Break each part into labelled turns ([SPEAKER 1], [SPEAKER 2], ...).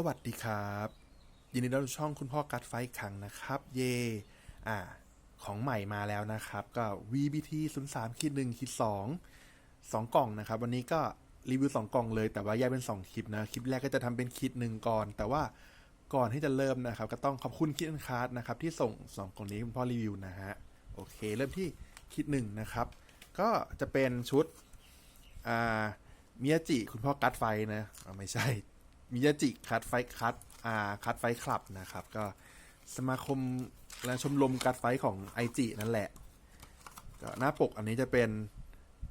[SPEAKER 1] สวัสดีครับ ยินดีต้อนรับช่องคุณพ่อกัดไฟอีกครั้งนะครับ เย อ่า ของใหม่มาแล้วนะครับ ก็ VBT 0 3คิด1คิด2 2กล่องนะครับ วันนี้ก็รีวิว 2 กล่องเลย แต่ว่าแยกเป็น 2 คลิปนะ คลิปแรกก็จะทำเป็นคิดหนึ่งก่อน แต่ว่าก่อนที่จะเริ่มนะครับ ก็ต้องขอบคุณคิดอันคาร์ดนะครับ ที่ส่ง 2 กล่องนี้คุณพ่อรีวิวนะฮะ โอเค เริ่มที่คิดหนึ่งนะครับ ก็จะเป็นชุด อ่ามิยจิ คุณพ่อกัดไฟนะอ่าไม่ใช่ มิยาจิคัดไฟคัดอ่าคัดไฟคลับนะครับ ก็สมาคมและชมรมกัดไฟของไอจินั่นแหละก็หน้าปกอันนี้จะเป็น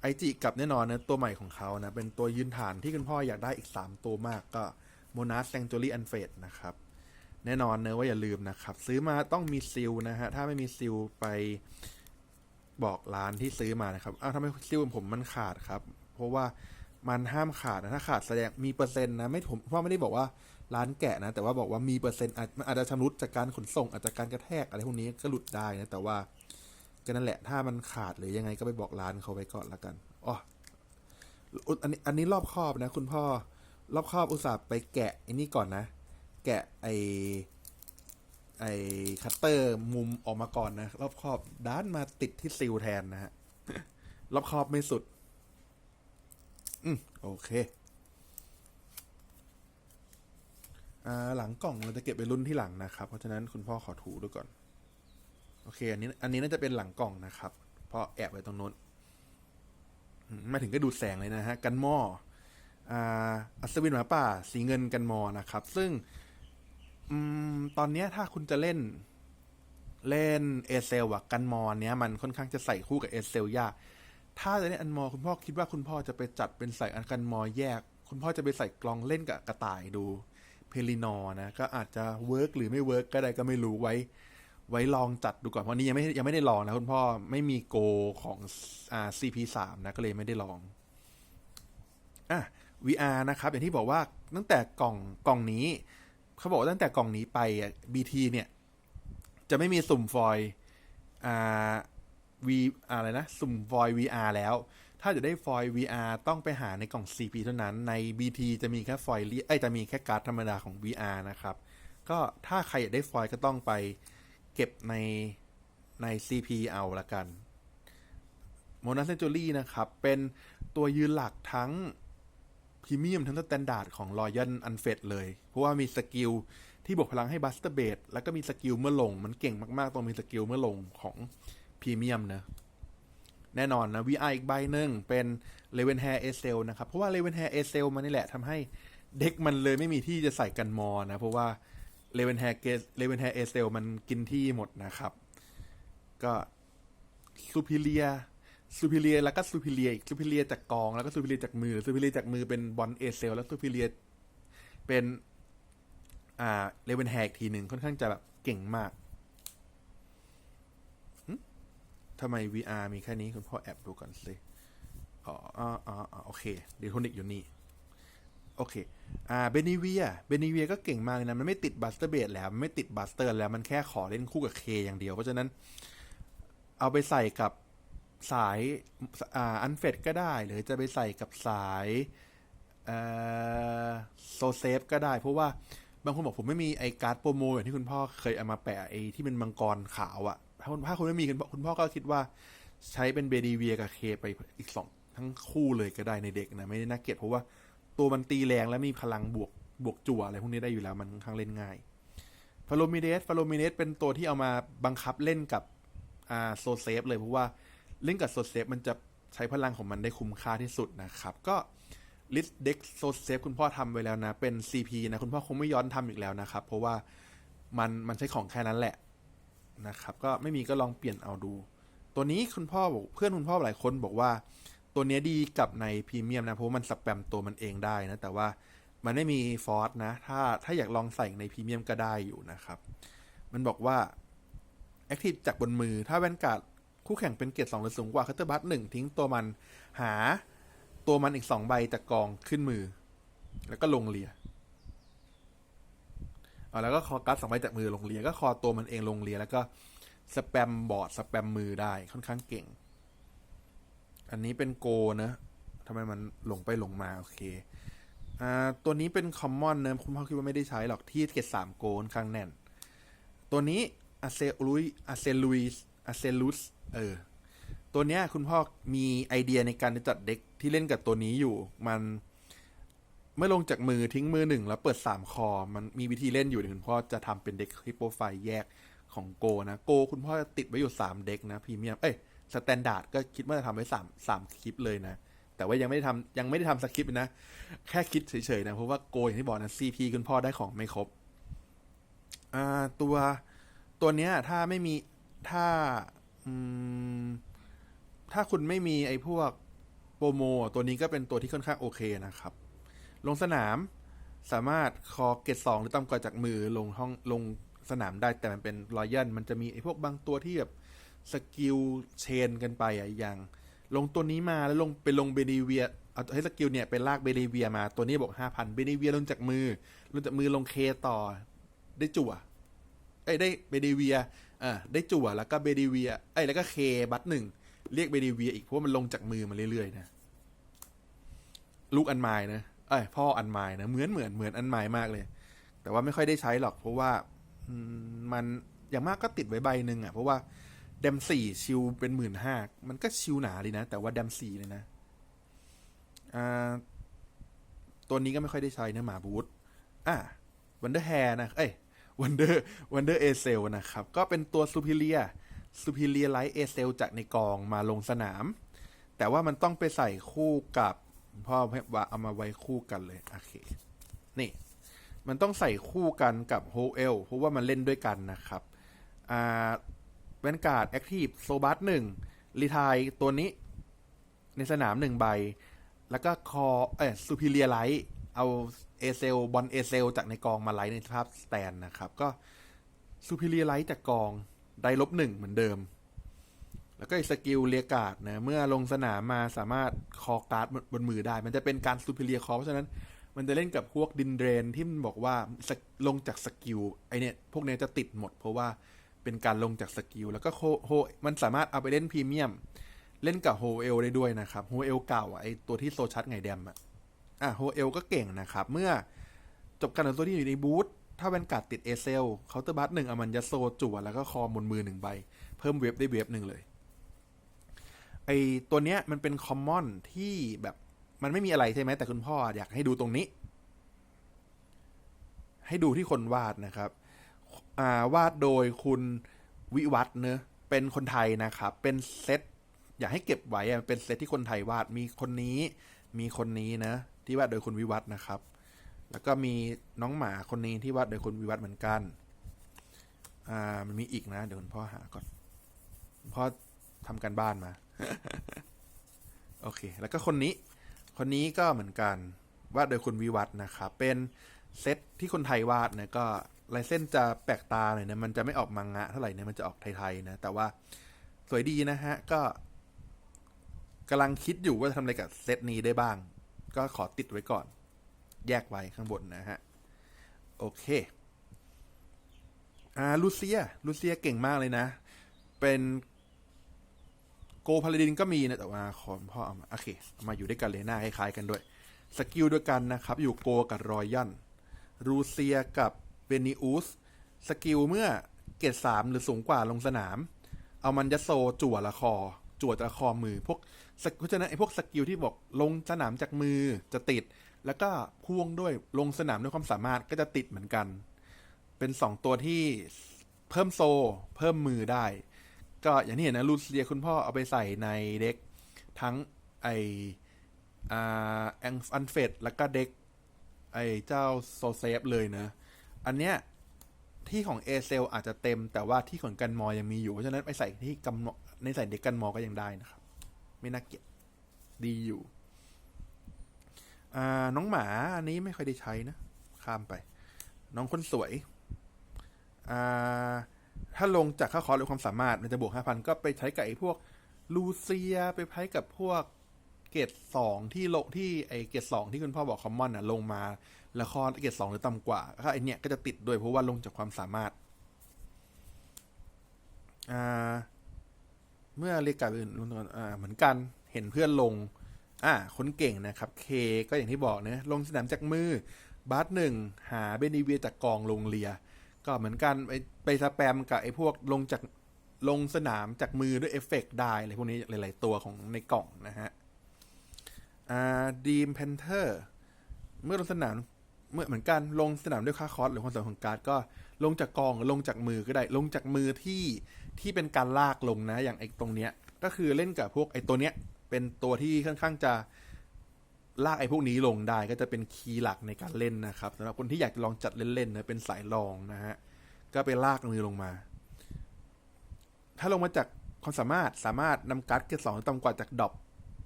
[SPEAKER 1] ไอจิกับแน่นอนนะตัวใหม่ของเขานะ เป็นตัวยืนฐานที่คุณพ่ออยากได้อีก 3 ตัวมากก็โมนาสแซงจูรี่อันเฟดนะครับ แน่นอนเนะว่าอย่าลืมนะครับ ซื้อมาต้องมีซิลนะฮะ ถ้าไม่มีซิลไปบอกร้านที่ซื้อมานะครับอ้าวทำไมซิลผมมันขาดครับ เพราะว่า มันห้ามขาดนะถ้าขาดแสดงมีเปอร์เซ็นต์นะไม่ผมพ่อไม่ได้บอกว่าร้านแกะนะ แต่ว่าบอกว่ามีเปอร์เซ็นต์อาจจะชำรุดจากการขนส่งอาจจะการกระแทกอะไรพวกนี้ก็หลุดได้นะ แต่ว่าก็นั่นแหละถ้ามันขาดหรือยังไงก็ไปบอกร้านเขาไว้ก่อนละกันอ๋ออุอันนี้อันนี้รอบครอบนะ คุณพ่อรอบครอบอุตส่าห์ไปแกะไอ้นี่ก่อนนะ แกะไอไอคัตเตอร์มุมออกมาก่อนนะ รอบครอบด้านมาติดที่ซิลแทนนะฮะรอบครอบไม่สุด อืมโอเค อ่าหลังกล่องเราจะเก็บไปรุ่นที่หลังนะครับ เพราะฉะนั้นคุณพ่อขอถูดูก่อน โอเค อันนี้ อันนี้น่าจะเป็นหลังกล่องนะครับ เพราะแอบไว้ตรงโน้นมาถึงก็ดูดแสงเลยนะฮะ กันหม้ออ่าอัศวินหมาป่า สีเงินกันมอนะครับ ซึ่ง อืม ตอนนี้ถ้าคุณจะเล่นเล่นเอเซลอะกันมอเนี้ยมันค่อนข้างจะใส่คู่กับเอเซลยาก ถ้าจะเล่นอันมอ คุณพ่อคิดว่าคุณพ่อจะไปจัดเป็นใส่อันกันมอแยก คุณพ่อจะไปใส่กลองเล่นกับกระต่ายดู เพลินอนะ ก็อาจจะเวิร์กหรือไม่เวิร์กก็ได้ก็ไม่รู้ไว้ ไว้ลองจัดดูก่อนเพราะนี้ยังไม่ยังไม่ได้ลองนะคุณพ่อไม่มีโกของอ่า CP3 นะก็เลยไม่ได้ลองอะ VR นะครับ อย่างที่บอกว่าตั้งแต่กล่องกล่องนี้ เขาบอกว่าตั้งแต่กล่องนี้ไป BT เนี่ย จะไม่มีสุ่มฟอยล์อ่า V อะไรนะ สุ่มฟอยล์ VR แล้ว ถ้าจะได้ฟอยล์ VR ต้องไปหาในกล่อง CP เท่านั้นใน BT จะมีแค่ฟอยล์เอ้ยจะมีแค่การ์ดธรรมดาของ VR นะครับ ก็ถ้าใครอยากได้ฟอยล์ก็ต้องไปเก็บในใน CP เอาละกันโมนาเซนจูรี่นะครับ เป็นตัวยืนหลักทั้งพรีเมียมทั้งสแตนดาร์ดของ Royal Unfed เลย เพราะว่ามีสกิลที่บวกพลังให้บัสเตอร์เบดแล้วก็มีสกิลเมื่อลง มันเก่งมาก ๆ ตรงมีสกิลเมื่อลงของ พรีเมียมนะแน่นอนนะ VR อีกใบหนึ่งเป็น l e v e n Hair a c e l นะครับ เพราะว่า l e v e n Hair a c e l มันนี่แหละทำให้เด็กมันเลยไม่มีที่จะใส่กันมอนะ เพราะว่า l e v e n Hair l e v e n Hair a c e l มันกินที่หมดนะครับ ก็ Superior Superior แล้วก็ Superior อีก Superior จากกองแล้วก็ Superior จากมือ Superior จากมือเป็นบอลเอเซลแล้ว Superior เป็น อ่า l e v e n Hair อีกทีหนึ่งค่อนข้างจะแบบเก่งมาก ทำไม VR มีแค่นี้คุณพ่อแอบดูก่อนสิอ๋ออ๋ออ๋อโอเคเดโทนิกอยู่นี่ โอเค อ่า เบนิเวีย เบนิเวียก็เก่งมากเลยนะ มันไม่ติดบัสเตอร์เบดแล้ว มันไม่ติดบัสเตอร์แล้ว มันแค่ขอเล่นคู่กับเคอย่างเดียว เพราะฉะนั้น เอาไปใส่กับสาย อ่า อันเฟดก็ได้ หรือจะไปใส่กับสายเอ่อโซเซฟก็ได้ เพราะว่าบางคนบอกผมไม่มีไอการ์ดโปรโมอย่างที่คุณพ่อเคยเอามาแปะไอที่เป็นมังกรขาวอะ ถ้าคุณถ้าคุณไม่มีคุณพ่อคุณพ่อก็คิดว่าใช้เป็นเบดีเวียกับเคไปอีกสองทั้งคู่เลยก็ได้ในเด็กนะ ไม่ได้น่าเกลียดเพราะว่าตัวมันตีแรงและมีพลังบวกบวกจั่วอะไรพวกนี้ได้อยู่แล้วมันค่อนข้างเล่นง่ายฟาโลมิเดสฟาโลมิเดสเป็นตัวที่เอามาบังคับเล่นกับอ่าโซเซฟเลยเพราะว่าเล่นกับโซเซฟมันจะใช้พลังของมันได้คุ้มค่าที่สุดนะครับ ก็ลิสเด็กโซเซฟคุณพ่อทำไว้แล้วนะ เป็น CP นะ คุณพ่อคงไม่ย้อนทำอีกแล้วนะครับ เพราะว่ามันมันใช้ของแค่นั้นแหละ นะครับ ก็ไม่มีก็ลองเปลี่ยนเอาดู ตัวนี้คุณพ่อบอกเพื่อนคุณพ่อหลายคนบอกว่า ตัวนี้ดีกับในพรีเมียมนะเพราะมันสแปมตัวมันเองได้นะ แต่ว่ามันไม่มีฟอร์สนะ ถ้าถ้าอยากลองใส่ในพรีเมียมก็ได้อยู่นะครับ มันบอกว่าแอคทีฟจากบนมือ ถ้าแวนการ์ดคู่แข่งเป็นเกียรติสองหรือสูงกว่าคัตเตอร์บัตหนึ่งทิ้งตัวมันหาตัวมันอีกสองใบจากกองขึ้นมือ แล้วก็ลงเลีย เอาแล้วก็คอการ์ดสองใบจากมือลงเรียก็คอตัวมันเองลงเรียแล้วก็สแปมบอร์ดสแปมมือได้ค่อนข้างเก่ง อันนี้เป็นโกนะทำไมมันหลงไปหลงมา โอเค อ่า ตัวนี้เป็นคอมมอนเนอะคุณพ่อคิดว่าไม่ได้ใช้หรอกที่เกตสามโกนข้างแน่น ตัวนี้อาเซลุยอาเซลุยอาเซลุสเออ ตัวเนี้ยคุณพ่อมีไอเดียในการจัดเด็กที่เล่นกับตัวนี้อยู่ มัน เมื่อลงจากมือทิ้งมือหนึ่งแล้วเปิดสามคอ มันมีวิธีเล่นอยู่คุณพ่อจะทำเป็นเด็กฮิปโปไฟแยกของโกนะ โกคุณพ่อจะติดไว้อยู่สามเด็กนะพรีเมียม เอ้ยสแตนดาร์ดก็คิดว่าจะทำไว้สามสามคลิปเลยนะ แต่ว่ายังไม่ได้ทำยังไม่ได้ทำสคริปต์นะ แค่คิดเฉยๆนะ เพราะว่าโกอย่างที่บอกนะ CP คุณพ่อได้ของไม่ครบ อ่าตัวตัวเนี้ย ถ้าไม่มีถ้าอืมถ้าคุณไม่มีไอ้พวกโปรโม ตัวนี้ก็เป็นตัวที่ค่อนข้างโอเคนะครับ ลงสนาม สามารถคอเกตสองหรือต่ำกว่าจากมือลงห้องลงสนามได้แต่มันเป็นรอยัลมันจะมีไอ้พวกบางตัวที่แบบสกิลเชนกันไปอะอย่างลงตัวนี้มาแล้วลงไปลงเบเนเวียเอาให้สกิลเนี่ยเป็นลากเบเนเวียมาตัวนี้บอกห้าพันเบเนเวียลงจากมือ ลงจากมือลงเคต่อได้จั่วเอ้ยได้เบเนเวียอ่าได้จั่วแล้วก็เบเนเวียเอ้ยแล้วก็เคบัตหนึ่งเรียกเบเนเวียอีกเพราะมันลงจากมือมาเรื่อยๆนะลูกอันไม้นะ เอ้ยพ่ออันไม้นะเหมือนเหมือนเหมือนอันไม้มากเลย แต่ว่าไม่ค่อยได้ใช้หรอกเพราะว่ามันอย่างมากก็ติดไว้ใบหนึ่งอะ เพราะว่าแดมสี่ชิวเป็นหมื่นห้ามันก็ชิวหนาดีนะ แต่ว่าแดมสี่เลยนะอ่าตัวนี้ก็ไม่ค่อยได้ใช้นะหมาบูธอะวันเดอร์แฮร์นะเอ้ยวันเดอร์วันเดอร์เอเซลนะครับ ก็เป็นตัวซูพิเลียซูพิเลียไลท์เอเซลจากในกองมาลงสนาม แต่ว่ามันต้องไปใส่คู่กับ พ่อเอามาไว้คู่กันเลย โอเค นี่ มันต้องใส่คู่กันกับโฮเอลเพราะว่ามันเล่นด้วยกันนะครับ อ่าแวนการ์ดแอคทีฟโซบัสหนึ่งรีทายตัวนี้ ในสนามหนึ่งใบ แล้วก็คอเอ้ซูพิเลียไลท์เอาเอเซลบอลเอเซลจากในกองมาไลท์ในสภาพสแตนนะครับ ก็ซูพิเลียไลท์จากกอง ได้ลบหนึ่งเหมือนเดิม แล้วก็อีกสกิลเรียการ์ดนะเมื่อลงสนามมาสามารถคอการ์ดบนมือได้ มันจะเป็นการซูพิเลียคอเพราะฉะนั้นมันจะเล่นกับพวกดินเดรนที่มันบอกว่าลงจากสกิลไอเนี่ยพวกเนี้ยจะติดหมด เพราะว่าเป็นการลงจากสกิลแล้วก็โฮมันสามารถเอาไปเล่นพรีเมียม เล่นกับโฮเอลได้ด้วยนะครับโฮเอลเก่าไอตัวที่โซชัดไงแดมอะอะโฮเอลก็เก่งนะครับ เมื่อจบการต่อสู้ที่อยู่ในบูธถ้าแวนการ์ดติดเอเซลเคาน์เตอร์บัตหนึ่งอมันจะโซจั่วแล้วก็คอบนมือหนึ่งใบ เพิ่มเวฟได้เวฟหนึ่งเลย ไอตัวเนี้ยมันเป็นคอมมอนที่แบบมันไม่มีอะไรใช่ไหมแต่คุณพ่ออยากให้ดูตรงนี้ ให้ดูที่คนวาดนะครับอ่าวาดโดยคุณวิวัฒน์เนอะเป็นคนไทยนะครับ เป็นเซตอยากให้เก็บไว้เป็นเซตที่คนไทยวาดมีคนนี้ มีคนนี้นะ ที่วาดโดยคุณวิวัฒน์นะครับ แล้วก็มีน้องหมาคนนี้ที่วาดโดยคุณวิวัฒน์เหมือนกันอ่ามันมีอีกนะ เดี๋ยวคุณพ่อหาก่อนคุณพ่อทำการบ้านมา โอเค แล้วก็คนนี้ คนนี้ก็เหมือนกันวาดโดยคุณวิวัฒนะครับ เป็นเซตที่คนไทยวาดนะก็ลายเส้นจะแปลกตาหน่อยนะมันจะไม่ออกมังงะเท่าไหร่นะมันจะออกไทยๆนะ แต่ว่าสวยดีนะฮะ ก็กำลังคิดอยู่ว่าจะทำอะไรกับเซตนี้ได้บ้าง ก็ขอติดไว้ก่อน แยกไว้ข้างบนนะฮะ โอเคอ่าลูเซียลูเซียเก่งมากเลยนะ เป็น โกพาลาดินก็มีนะแต่ว่าขอพ่อเอามาโอเคมาอยู่ด้วยกันเลยหน้าคล้ายๆกันด้วย สกิลด้วยกันนะครับ อยู่โกกับรอยยันรูเซียกับเวนิอุสสกิลเมื่อเกรดสามหรือสูงกว่าลงสนาม เอามันยัโซจั่วละคอ จั่วละคอมือ พวกสกเพราะฉะนั้นไอ้พวกสกิลที่บอกลงสนามจากมือจะติด แล้วก็พ่วงด้วยลงสนามด้วยความสามารถก็จะติดเหมือนกัน เป็นสองตัวที่เพิ่มโซ เพิ่มมือได้ ก็อย่างที่เห็นนะลูเซียคุณพ่อเอาไปใส่ในเด็กทั้งไออ่าแองอันเฟดแล้วก็เด็กไอเจ้าโซเซฟเลยนะ อันเนี้ยที่ของเอเซลอาจจะเต็มแต่ว่าที่ของกันมอยังมีอยู่ เพราะฉะนั้นไปใส่ที่กันมอในใส่เด็กกันมอก็ยังได้นะครับ ไม่น่าเกลียดดีอยู่ อ่าน้องหมาอันนี้ไม่ค่อยได้ใช้นะ ข้ามไป น้องคนสวย อ่า ถ้าลงจากค่าคอร์สหรือความสามารถมันจะบวกห้าพันก็ไปใช้กับไอ้พวกลูเซียไปใช้กับพวกเกรดสองที่ลงที่ไอเกรดสองที่คุณพ่อบอกคอมมอนน่ะลงมาล้วคอเกรดสองหรือต่ำกว่าก็ไอเนี้ยก็จะติดด้วยเพราะว่าลงจากความสามารถอ่าเมื่อเรียกการอื่นลงอ่าเหมือนกันเห็นเพื่อนลง อะคนเก่งนะครับเคก็อย่างที่บอกนะลงสนามจากมือบาสหนึ่งหาเบนิเวียจากกองลงเลีย ก็เหมือนกันไปไปสแปมกับไอ้พวกลงจากลงสนามจากมือด้วยเอฟเฟกต์ได้อะไรพวกนี้หลาย ๆ ตัวของในกล่องนะฮะอ่าดีมเพนเทอร์เมื่อลงสนามเมื่อเหมือนกันลงสนามด้วยค่าคอสหรือความสามารถของการ์ดก็ลงจากกองหรือลงจากมือก็ได้ ลงจากมือที่ที่เป็นการลากลงนะ อย่างไอ้ตรงเนี้ย ก็คือเล่นกับพวกไอ้ตัวเนี้ย เป็นตัวที่ค่อนข้างจะ ลากไอ้พวกนี้ลงได้ก็จะเป็นคีย์หลักในการเล่นนะครับสำหรับคนที่อยากจะลองจัดเล่นๆนะเป็นสายรองนะฮะก็ไปลากมือลงมา ถ้าลงมาจากความสามารถสามารถนำการ์ดเกรดสองต่ำกว่าจากดอป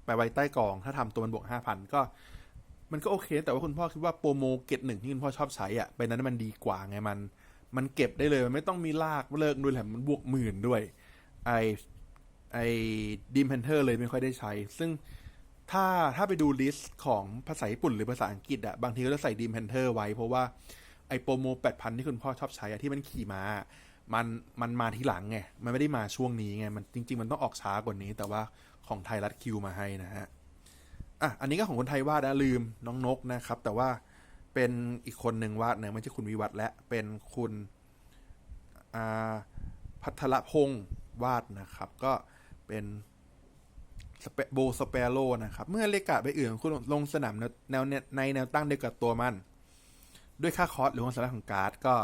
[SPEAKER 1] ไปไว้ใต้กอง ถ้าทำตัวมันบวกห้าพันก็มันก็โอเค แต่ว่าคุณพ่อคิดว่าโปรโมเกตหนึ่งที่คุณพ่อชอบใช้อะไปนั้นมันดีกว่าไงมัน มันเก็บได้เลย มันไม่ต้องมีลากเลิกด้วยแถมมันบวกหมื่นด้วย ไอไอดีมเพนเทอร์เลยไม่ค่อยได้ใช้ ซึ่ง ถ้าถ้าไปดูลิสต์ของภาษาญี่ปุ่นหรือภาษาอังกฤษอะบางทีก็จะใส่ดีมเพนเทอร์ไว้ เพราะว่าไอโปรโมแปดพันที่คุณพ่อชอบใช้อะที่มันขี่ม้ามันมันมาทีหลังไง มันไม่ได้มาช่วงนี้ไง มันจริง ๆ มันต้องออกช้ากว่านี้ แต่ว่าของไทยรัฐคิวมาให้นะฮะ อะ อันนี้ก็ของคนไทยวาดนะลืมน้องนกนะครับ แต่ว่าเป็นอีกคนหนึ่งวาดนะไม่ใช่คุณวิวัฒน์และ เป็นคุณพัทรพงศ์วาดนะครับ ก็เป็น โบสเปโรนะครับ เมื่อเลกาไปอื่นคุณลงสนามแนวในแนวตั้งเดียวกับตัวมัน ด้วยค่าคอสหรือความสามารถของการ์ดก็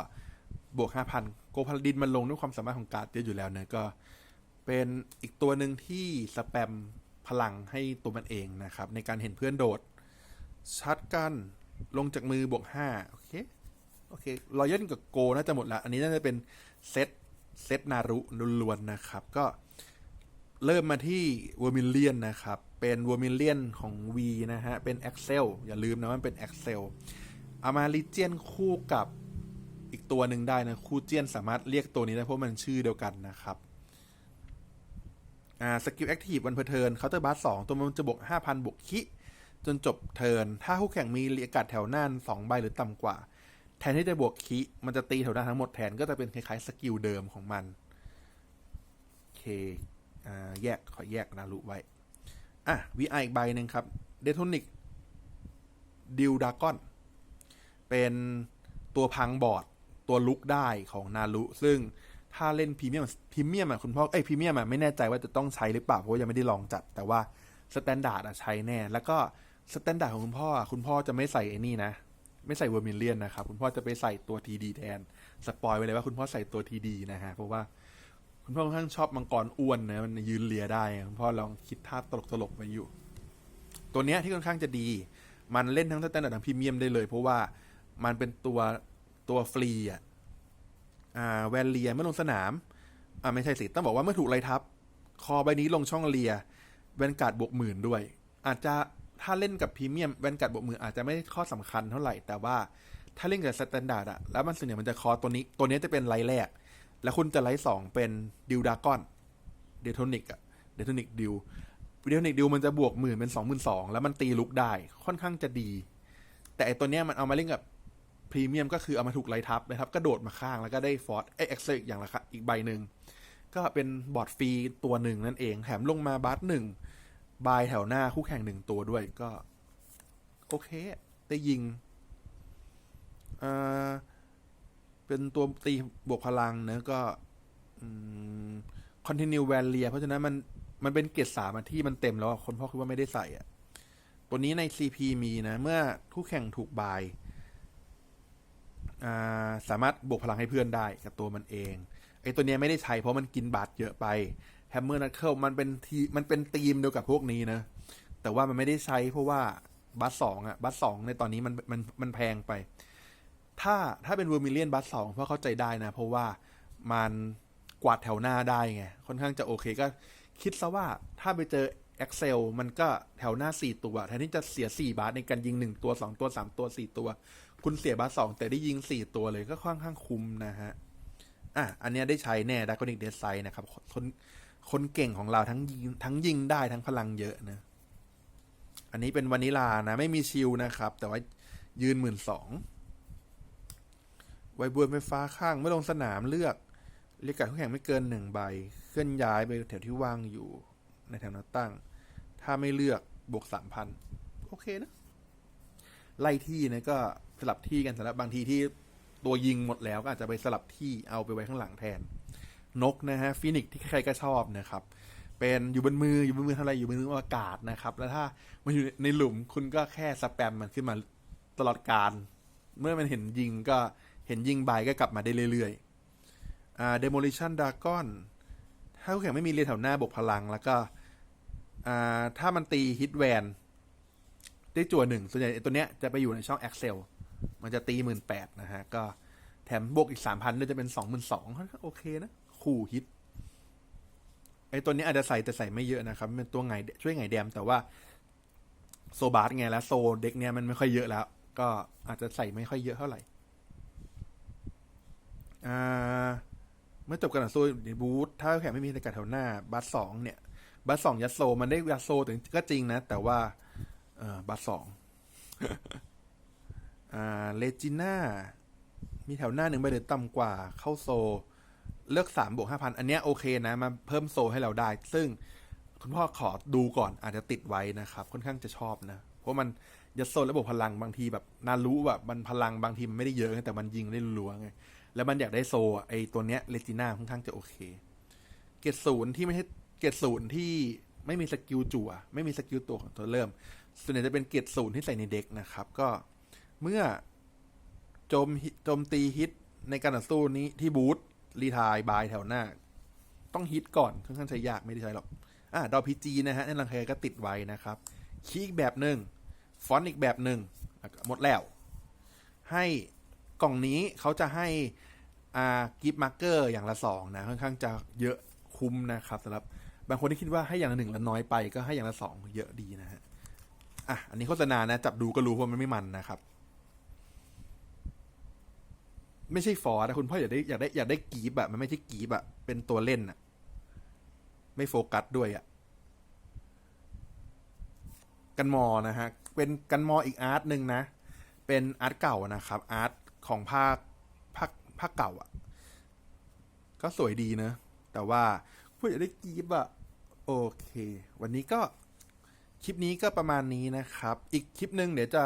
[SPEAKER 1] บวก5,000โกพาลดินมันลงด้วยความสามารถของการ์ดเยอะอยู่แล้วเนะก็ เป็นอีกตัวหนึ่งที่สแปมพลังให้ตัวมันเองนะครับ ในการเห็นเพื่อนโดดชัดกันลงจากมือบวก5โอเคโอเครอยัลกับโกน่าจะหมดละ อันนี้น่าจะเป็นเซตเซตนารุล้วนๆนะครับ ก็ เริ่มมาที่วอร์มิเลียนนะครับ เป็นวอร์มิเลียนของ V นะฮะ เป็น Excel อย่าลืมนะว่ามันเป็น Excel เอามาลิเจียนคู่กับอีกตัวหนึ่งได้นะ คู่เจียนสามารถเรียกตัวนี้ได้เพราะมันชื่อเดียวกันนะครับอ่าสกิลแอคทีฟวันเพอร์เทิร์นเคาน์เตอร์บาร์สองตัวมันจะบวก5,000บวกคิ จนจบเทิร์นถ้าคู่แข่งมีเรียกาศแถวหน้าสองใบหรือต่ำกว่า แทนที่จะบวกคิ มันจะตีแถวหน้าทั้งหมดแทนก็จะเป็นคล้ายๆสกิลเดิมของมันโอเค แยกขอแยกนารุไว้ อะ VI อีกใบหนึ่งครับเดโทนิกดิวดากอนเป็นตัวพังบอร์ดตัวลุกได้ของนารุซึ่งถ้าเล่นพรีเมียมพรีเมียมอะคุณพ่อเอ้ยพรีเมียมอะไม่แน่ใจว่าจะต้องใช้หรือเปล่า เพราะยังไม่ได้ลองจัด แต่ว่าสแตนดาร์ดอะใช้แน่ แล้วก็สแตนดาร์ดของคุณพ่ออะคุณพ่อจะไม่ใส่ไอ้นี่นะ ไม่ใส่เวอร์มิเลียนนะครับ คุณพ่อจะไปใส่ตัวทีดีแทน สปอยไว้เลยว่าคุณพ่อใส่ตัวทีดีนะฮะ เพราะว่า คุณพ่อค่อนข้างชอบมังกรอ้วนนะมันยืนเลียได้คุณพ่อลองคิดท่าตลกๆมาอยู่ ตัวเนี้ยที่ค่อนข้างจะดี มันเล่นทั้งสแตนดาร์ดทั้งพรีเมียมได้เลย เพราะว่ามันเป็นตัวตัวฟรีอะอ่าแวนเลียเมื่อลงสนามอ่าไม่ใช่สิต้องบอกว่าเมื่อถูกไล่ทับ คอใบนี้ลงช่องเลียแวนการ์ดบวกหมื่นด้วย อาจจะถ้าเล่นกับพรีเมียมแวนการ์ดบวกหมื่นอาจจะไม่ข้อสำคัญเท่าไหร่แต่ว่าถ้าเล่นกับสแตนดาร์ดอะแล้วมันส่วนใหญ่มันจะคอตัวนี้ตัวนี้จะเป็นไลแรก แล้วคุณจะไลท์สองเป็นดิวดากอนเดโทนิกอะเดโทนิกดิวเดโทนิกดิวมันจะบวกหมื่นเป็นสองหมื่นสองแล้วมันตีลุกได้ค่อนข้างจะดี แต่ไอตัวเนี้ยมันเอามาเล่นกับพรีเมียมก็คือเอามาถูกไล่ทับนะครับกระโดดมาข้างแล้วก็ได้ฟอร์ดเอ็กซ์อีกอย่างละครับอีกใบหนึ่ง ก็เป็นบอร์ดฟรีตัวหนึ่งนั่นเอง แถมลงมาบัสหนึ่งบายแถวหน้าคู่แข่งหนึ่งตัวด้วยก็ โอเค ได้ยิงอ่า เป็นตัวตีบวกพลังเนะก็คอนติเนียแวนเลียเพราะฉะนั้นมันมันเป็นเกรดสามที่มันเต็มแล้วคนพ่อคิดว่าไม่ได้ใส่อะตัวนี้ใน CP มีนะ เมื่อคู่แข่งถูกบายาสามารถบวกพลังให้เพื่อนได้กับตัวมันเองไอตัวเนี้ยไม่ได้ใช้เพราะมันกินบาทเยอะไปแฮมเมอร์นัทเคิลมันเป็นทีมันเป็นธีมเดียวกับพวกนี้นะ แต่ว่ามันไม่ได้ใช้เพราะว่าบัสสองอะบัสสองในตอนนี้มันมันมันแพงไป ถ้าถ้าเป็นเวอร์มิเลียนบัสสองเพราะเข้าใจได้นะ เพราะว่ามันกวาดแถวหน้าได้ไง ค่อนข้างจะโอเคก็คิดซะว่าถ้าไปเจอ Excel มันก็แถวหน้า 4 ตัว แทนที่จะเสีย 4 บาทในการยิง 1 ตัว 2 ตัว 3 ตัว 4 ตัว คุณเสียบาทสองแต่ได้ยิง 4 ตัวเลยก็ค่อนข้างคุ้มนะฮะ อะ อันนี้ได้ใช้แน่ดากนิกเดซไซนะครับ คนคนเก่งของเราทั้งยิงทั้งยิงได้ทั้งพลังเยอะนะ อันนี้เป็นวานิลานะ ไม่มีชิลนะครับ แต่ว่ายืนหมื่นสอง ไวบวนไฟฟ้าข้างเมื่อลงสนามเลือกเรียกการคู่แข่งไม่เกินหนึ่งใบ เคลื่อนย้ายไปแถวที่ว่างอยู่ ในแถวหน้าตั้ง ถ้าไม่เลือกบวกสามพันโอเคนะ ไล่ที่นี่ยก็สลับที่กันสำหรับบางทีที่ตัวยิงหมดแล้วก็อาจจะไปสลับที่เอาไปไว้ข้างหลังแทน นกนะฮะฟินิกที่ใครก็ชอบนะครับ เป็นอยู่บนมืออยู่บนมือทำอะไรอยู่บนมืออากาศนะครับ แล้วถ้ามันอยู่ในหลุมคุณก็แค่สแปมมันขึ้นมาตลอดการ เมื่อมันเห็นยิงก็ เห็นยิงใบก็กลับมาได้เรื่อยๆอ่า demolition dragon ถ้าคู่แข่งไม่มีเรียนแถวหน้าบวกพลังแล้วก็อ่าถ้ามันตีฮิตแวนได้จั่วหนึ่งส่วนใหญ่ตัวเนี้ยจะไปอยู่ในช่อง Excel มันจะตีหมื่นแปดนะฮะ ก็แถมบวกอีกสามพันด้วยจะเป็นสองหมื่นสองโอเคนะ คู่ฮิตไอ้ตัวนี้อาจจะใส่แต่ใส่ไม่เยอะนะครับ เป็นตัวไงช่วยไงแดม แต่ว่าโซบาร์ไงแล้วโซเด็กเนี้ยมันไม่ค่อยเยอะแล้ว ก็อาจจะใส่ไม่ค่อยเยอะเท่าไหร่ อ่าเมื่อจบการต่อสู้ในบูธถ้าแข่งไม่มีในการแถวหน้า บัสสองเนี่ย บัสสองยัดโซ มันได้ยัดโซถึงก็จริงนะ แต่ว่าเออบัสสองอ่าเลจิน่ามีแถวหน้าหนึ่งใบเดือต่ำกว่าเข้าโซ เลือกสามบวกห้าพันอันเนี้ยโอเคนะ มาเพิ่มโซให้เราได้ ซึ่งคุณพ่อขอดูก่อนอาจจะติดไว้นะครับ ค่อนข้างจะชอบนะ เพราะมันยัดโซระบบพลังบางทีแบบ นารู้แบบมันพลังบางทีมันไม่ได้เยอะ แต่มันยิงได้รัวไง แล้วมันอยากได้โซ่ไอตัวเนี้ยเลจิน่าค่อนข้างจะโอเค เกรดศูนย์ที่ไม่ใช่เกรดศูนย์ที่ไม่มีสกิลจั่ว ไม่มีสกิลตัวของตัวเริ่ม ส่วนใหญ่จะเป็นเกรดศูนย์ที่ใส่ในเด็กนะครับ ก็เมื่อโจมโจมตีฮิตในการต่อสู้นี้ที่บูธรีทายบายแถวหน้า ต้องฮิตก่อนค่อนข้างใช้ยากไม่ได้ใช้หรอกอ่าดอพีจีนะฮะในรังเคก็ติดไว้นะครับคีย์อีกแบบหนึ่งฟอนต์อีกแบบหนึ่งหมดแล้ว ให้ กล่องนี้เขาจะให้อ่ากิฟต์มาร์เกอร์อย่างละสองนะ ค่อนข้างจะเยอะคุ้มนะครับสำหรับบางคนที่คิดว่าให้อย่างละหนึ่งล้วน้อยไปก็ให้อย่างละสองเยอะดีนะฮะอะอันนี้โฆษณานะจับดูก็รู้ว่ามันไม่มันนะครับ ไม่ใช่ฟอร์นะคุณพ่ออยากได้อยากได้อยากได้กีบอะมันไม่ใช่กีบอะเป็นตัวเล่นอะไม่โฟกัสด้วยอะกันมอนะฮะเป็นกันมออีกอาร์ตหนึ่งนะ เป็นอาร์ตเก่านะครับอาร์ต ของภาคภาคภาคเก่าอะก็สวยดีนะ แต่ว่าผู้อยากได้กีบอะ โอเค วันนี้ก็คลิปนี้ก็ประมาณนี้นะครับ อีกคลิปหนึ่งเดี๋ยวจะ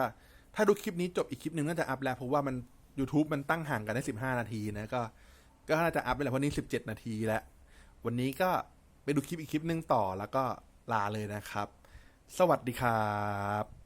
[SPEAKER 1] ถ้าดูคลิปนี้จบอีกคลิปหนึ่งน่าจะอัพแล้วเพราะว่ามัน YouTube มันตั้งห่างกันได้ 15 นาทีนะ ก็ ก็น่าจะอัพไปแล้วเพราะนี้17 นาทีแล้ว วันนี้ก็ไปดูคลิปอีกคลิปหนึ่งต่อแล้วก็ลาเลยนะครับ สวัสดีครับ